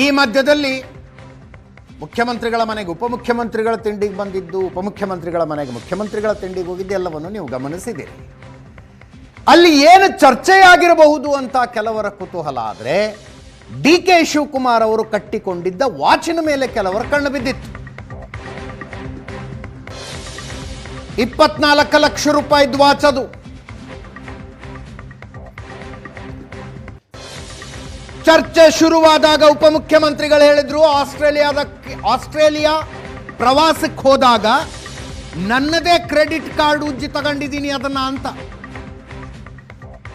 ಈ ಮಧ್ಯದಲ್ಲಿ ಮುಖ್ಯಮಂತ್ರಿಗಳ ಮನೆಗೆ, ಉಪಮುಖ್ಯಮಂತ್ರಿಗಳ ತಿಂಡಿಗೆ ಬಂದಿದ್ದು, ಉಪಮುಖ್ಯಮಂತ್ರಿಗಳ ಮನೆಗೆ, ಮುಖ್ಯಮಂತ್ರಿಗಳ ತಿಂಡಿಗೆ ಹೋಗಿದ್ದು ಎಲ್ಲವನ್ನು ನೀವು ಗಮನಿಸಿದ್ದೀರಿ. ಅಲ್ಲಿ ಏನು ಚರ್ಚೆಯಾಗಿರಬಹುದು ಅಂತ ಕೆಲವರ ಕುತೂಹಲ ಆದರೆ ಡಿ ಕೆ ಶಿವಕುಮಾರ್ ಅವರು ಕಟ್ಟಿಕೊಂಡಿದ್ದ ವಾಚಿನ ಮೇಲೆ ಕೆಲವರು ಕಣ್ಣು ಬಿದ್ದಿತ್ತು. ಇಪ್ಪತ್ನಾಲ್ಕು ಲಕ್ಷ ರೂಪಾಯಿದ್ದು ವಾಚ್ ಅದು ಚರ್ಚೆ ಶುರುವಾದಾಗ ಉಪಮುಖ್ಯಮಂತ್ರಿಗಳು ಹೇಳಿದ್ರು, ಆಸ್ಟ್ರೇಲಿಯಾದ ಆಸ್ಟ್ರೇಲಿಯಾ ಪ್ರವಾಸಕ್ಕೆ ಹೋದಾಗ ನನ್ನದೇ ಕ್ರೆಡಿಟ್ ಕಾರ್ಡ್ ಉಜ್ಜಿ ತಗೊಂಡಿದ್ದೀನಿ ಅದನ್ನ ಅಂತ.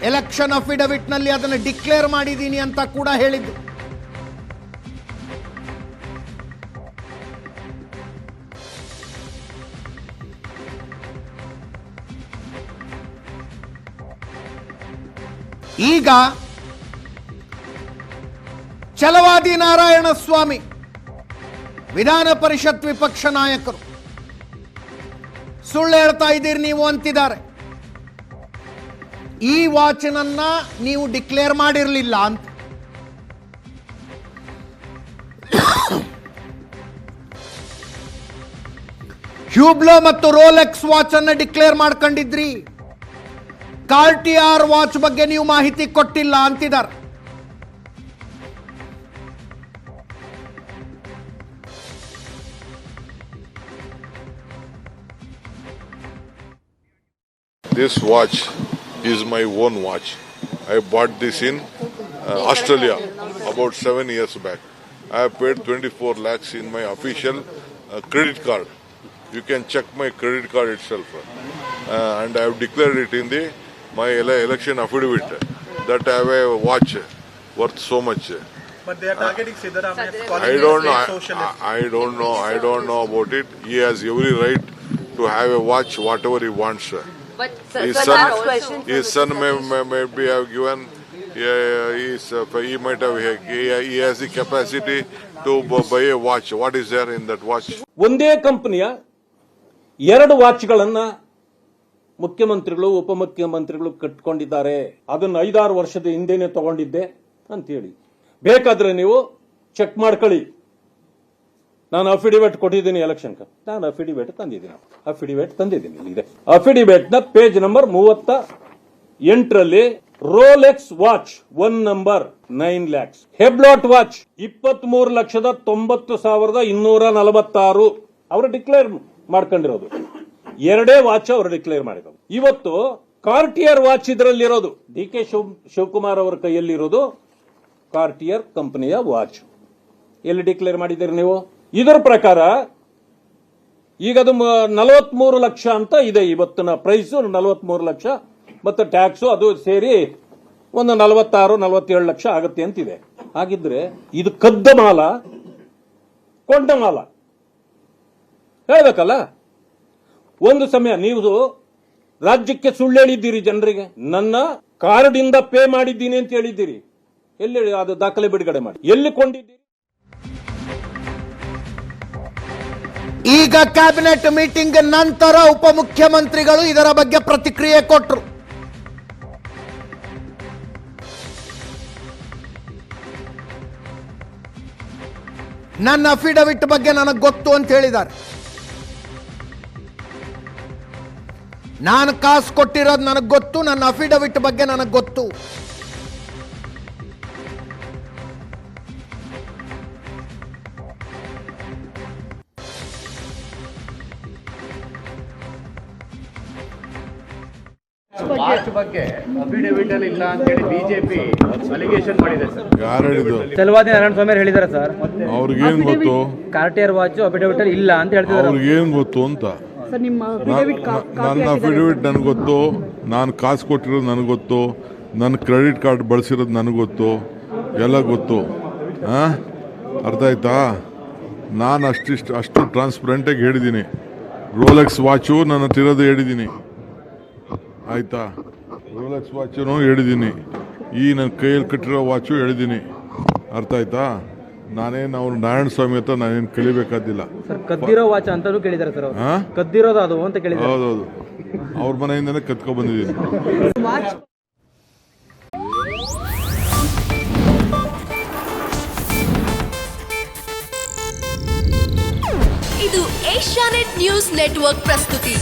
ಎಲೆಕ್ಷನ್ ಅಫಿಡವಿಟ್ನಲ್ಲಿ ಅದನ್ನು ಡಿಕ್ಲೇರ್ ಮಾಡಿದ್ದೀನಿ ಅಂತ ಕೂಡ ಹೇಳಿದ್ದು ಈಗ ಛಲವಾದಿ ನಾರಾಯಣ ಸ್ವಾಮಿ, ವಿಧಾನ ಪರಿಷತ್ ವಿಪಕ್ಷ ನಾಯಕರು. ಸುಳ್ಳು ಹೇಳ್ತಾ ಇದ್ದೀರಿ ನೀವು ಅಂತಿದ್ದಾರೆ. ಈ ವಾಚನನ್ನ ನೀವು ಡಿಕ್ಲೇರ್ ಮಾಡಿರಲಿಲ್ಲ ಅಂತ. ಹ್ಯೂಬ್ಲೋ ಮತ್ತು ರೋಲೆಕ್ಸ್ ವಾಚ್ ಅನ್ನ ಡಿಕ್ಲೇರ್ ಮಾಡ್ಕೊಂಡಿದ್ರಿ. ಕಾರ್ಟಿಆರ್ ವಾಚ್ ಬಗ್ಗೆ ನೀವು ಮಾಹಿತಿ ಕೊಟ್ಟಿಲ್ಲ ಅಂತಿದ್ದಾರೆ. This watch is my own watch. I bought this in uh, Australia about seven years back. I have paid 24 lakhs in my official uh, credit card. You can check my credit card itself. Uh, and I have declared it in the my ele- election affidavit that I have a watch worth so much. But they are targeting Siddharamaya. calling I don't know. I. I I don't know. I don't know about it. He has every right to have a watch whatever he wants. But so, His so son, last question. for his son may, may, may, maybe have given. Yeah, he's, uh, he might have. He, he has the capacity to buy a watch. What is there in that watch? ಒಂದೇ ಕಂಪನಿಯ ಎರಡು ವಾಚ್ಗಳನ್ನ ಮುಖ್ಯಮಂತ್ರಿಗಳು ಉಪಮುಖ್ಯಮಂತ್ರಿಗಳು ಕಟ್ಕೊಂಡಿದ್ದಾರೆ ಅದನ್ನ ಐದಾರು ವರ್ಷದ ಹಿಂದೆನೆ ತಗೊಂಡಿದ್ದೆ ಅಂತೇಳಿ ಬೇಕಾದ್ರೆ ನೀವು ಚೆಕ್ ಮಾಡ್ಕೊಳ್ಳಿ ನಾನು ಅಫಿಡಿವೇಟ್ ಕೊಟ್ಟಿದ್ದೀನಿ ಎಲೆಕ್ಷನ್ ನಾನು ಅಫಿಡಿವೇಟ್ ತಂದಿದ್ದೀನಿ. ಅಫಿಡಿವೇಟ್ ತಂದಿದ್ದೀನಿ. ಇಲ್ಲಿದೆ ಅಫಿಡಿವೇಟ್ನ ಪೇಜ್ ನಂಬರ್ ಮೂವತ್ತ ಎಂಟರಲ್ಲಿ Rolex watch one number nine lakhs Hublot watch ಇಪ್ಪತ್ತ್ ಮೂರು ಲಕ್ಷದ ತೊಂಬತ್ತು ಸಾವಿರದ ಇನ್ನೂರ ನಲವತ್ತಾರು. ಅವರು ಡಿಕ್ಲೇರ್ ಮಾಡ್ಕೊಂಡಿರೋದು. ಎರಡೇ ವಾಚ್ ಅವರು ಡಿಕ್ಲೇರ್ ಮಾಡಿರೋದು. ಇವತ್ತು ಕಾರ್ಟಿಯರ್ ವಾಚ್ ಇದರಲ್ಲಿರೋದು. ಡಿ ಕೆ ಶಿವ್, ಶಿವಕುಮಾರ್ ಅವರ ಕೈಯಲ್ಲಿರೋದು ಕಾರ್ಟಿಯರ್ ಕಂಪನಿಯ ವಾಚ್ ಎಲ್ಲಿ ಡಿಕ್ಲೇರ್ ಮಾಡಿದ್ದೀರಿ ನೀವು? ಇದರ ಪ್ರಕಾರ, ಈಗ ಅದು ನಲವತ್ಮೂರು ಲಕ್ಷ ಅಂತ ಇದೆ ಇವತ್ತಿನ ಪ್ರೈಸ್ ನಲವತ್ಮೂರು ಲಕ್ಷ, ಮತ್ತು ಟ್ಯಾಕ್ಸು ಅದು ಸೇರಿ ಒಂದು ನಲವತ್ತಾರು, ನಲವತ್ತೇಳು ಲಕ್ಷ ಆಗುತ್ತೆ ಅಂತಿದೆ. ಹಾಗಿದ್ರೆ ಇದು ಕದ್ದ ಮಾಲ, ಕೊಂಡ ಮಾಲ. ಹೇಳಬೇಕಲ್ಲ? ಒಂದು ಸಮಯ ನೀವು ರಾಜ್ಯಕ್ಕೆ ಸುಳ್ಳು ಹೇಳಿದ್ದೀರಿ ಜನರಿಗೆ. ನನ್ನ ಕಾರ್ಡಿಂದ ಪೇ ಮಾಡಿದ್ದೀನಿ ಅಂತ ಹೇಳಿದ್ದೀರಿ. ಎಲ್ಲಿ ಅದು ದಾಖಲೆ ಬಿಡುಗಡೆ ಮಾಡಿ. ಎಲ್ಲಿ ಕೊಂಡಿದ್ದೀರಿ? ಈಗ ಕ್ಯಾಬಿನೆಟ್ ಮೀಟಿಂಗ್ ನಂತರ ಉಪಮುಖ್ಯಮಂತ್ರಿಗಳು ಇದರ ಬಗ್ಗೆ ಪ್ರತಿಕ್ರಿಯೆ ಕೊಟ್ಟರು ನನ್ನ ಅಫಿಡವಿಟ್ ಬಗ್ಗೆ ನನಗೆ ಗೊತ್ತು ಅಂತ ಹೇಳಿದ್ದಾರೆ. ನಾನು ಕಾಸು ಕೊಟ್ಟಿರೋದು ನನಗೆ ಗೊತ್ತು, ನನ್ನ ಅಫಿಡವಿಟ್ ಬಗ್ಗೆ ನನಗೆ ಗೊತ್ತು. ವಾಚ್ ಬಗ್ಗೆ ಅಫಿಡವಿಟ್ ಅಲ್ಲಿ ಇಲ್ಲ ಅಂತೇಳಿ ಬಿಜೆಪಿ ಅಲಿಗೇಷನ್ ಮಾಡಿದೆ ಸರ್. ಯಾರು ಹೇಳಿದ್ದು? ಚಲವಾದಿ ನಾರಾಯಣ ಸ್ವಾಮಿ ಹೇಳಿದ್ದಾರೆ ಸರ್. ಅವ್ರಿಗೇನ್ ಗೊತ್ತು? ಕಾರ್ಟಿಯರ್ ವಾಚ್ ಅಫಿಡವಿಟ್ ಅಲ್ಲಿ ಇಲ್ಲ ಅಂತ ಹೇಳ್ತಿದ್ದಾರೆ ಅವ್ರಿಗೇನ್ ಗೊತ್ತು ಅಂತ? ನನ್ನ. ಅಫಿಡವಿಟ್ ನನಗೆ ಗೊತ್ತು. ನಾನು ಕಾಸು ಕೊಟ್ಟಿರೋದು ನನಗೆ ಗೊತ್ತು. ನನ್ನ ಕ್ರೆಡಿಟ್ ಕಾರ್ಡ್ ಬಳಸಿರೋದು ನನಗೆ ಗೊತ್ತು. ಎಲ್ಲ ಗೊತ್ತು. ಹಾಂ ಅರ್ಥ ಆಯ್ತಾ? ನಾನು ಅಷ್ಟಿಷ್ಟು ಅಷ್ಟು ಟ್ರಾನ್ಸ್ಪರೆಂಟಾಗಿ ಹೇಳಿದ್ದೀನಿ ರೋಲೆಕ್ಸ್ ವಾಚು ನನ್ನ ಹತ್ರ ಇರೋದು ಹೇಳಿದ್ದೀನಿ ಆಯ್ತಾ? ರೋಲೆಕ್ಸ್ ವಾಚನೂ ಹೇಳಿದ್ದೀನಿ ಈ ನನ್ನ ಕೈಯಲ್ಲಿ ಕಟ್ಟಿರೋ ವಾಚು ಹೇಳಿದ್ದೀನಿ ಅರ್ಥ ಆಯ್ತಾ? ನಾನೇನು ಅವ್ರು ನಾರಾಯಣ ಸ್ವಾಮಿ ಹತ್ರ ನಾನೇನು ಕಲಿಬೇಕಾದಿಲ್ಲ ಕದ್ದಿರೋ ವಾಚ್ ಅಂತಾನೂ ಕೇಳಿದಾರೆ ಸರ್ ಕದ್ದಿರೋದು ಅದು ಅಂತ ಕೇಳಿದಾರೆ. ಹೌದೌದು. ಅವ್ರ ಮನೆಯಿಂದನೇ ಕತ್ಕೊಬಂದಿದ್ದೀನಿ ಇದು ಏಷ್ಯಾನೆಟ್ ನ್ಯೂಸ್ ನೆಟ್ವರ್ಕ್ ಪ್ರಸ್ತುತಿ.